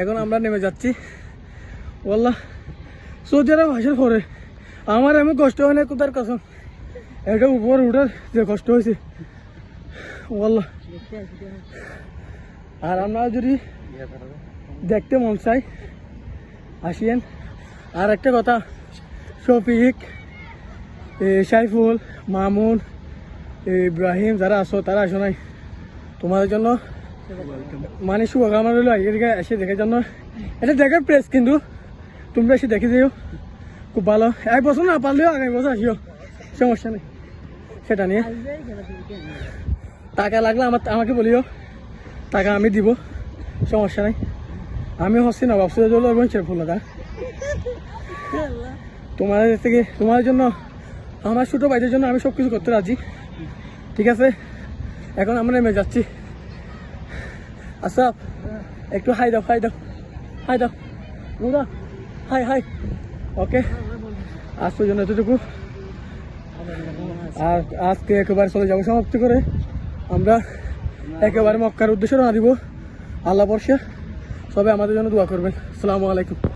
এখন আমরা নেমে যাচ্ছি। বললা সৌদি আরব আসার পরে আমার এমন কষ্ট হয় না কোথার কসম। এটা উপর উঠার যে কষ্ট হয়েছে। বললা আর আমরা যদি দেখতে মন চাই, আসিয়েন। আর একটা কথা, শফিক সাইফুল, মামুন ইব্রাহিম, যারা আসো তারা আসো নাই। তোমাদের জন্য মানে শুভকামনা রইল এদিকে এসে দেখার জন্য এটা দেখার প্রেস কিন্তু। তোমরা এসে দেখে যেও খুব ভালো। এক বছর না পারলেও আগামী বছর আসিও। সমস্যা নেই। সেটা নিয়ে। টাকা লাগলে আমার আমাকে বলিও। টাকা আমি দিব। সমস্যা নেই। আমি হচ্ছি না বাবসা জল এবং ফুল টাকা তোমাদের থেকে তোমাদের জন্য আমার ছোটো ভাইদের জন্য আমি সব কিছু করতে রাজি। ঠিক আছে? এখন আমরা নেমে যাচ্ছি। আচ্ছা একটু হাই দাও হাই দাও হাই দাও নুরা হাই হাই, ওকে আজ পর্যন্ত এতটুকু। আর আজকে একেবারে চলে যাব সমাপ্তি করে। আমরা একেবারে মক্কার উদ্দেশ্যে রওনা দিব। আল্লাহ বর্ষে সবাই আমাদের জন্য দোয়া করবেন। আসসালামু আলাইকুম।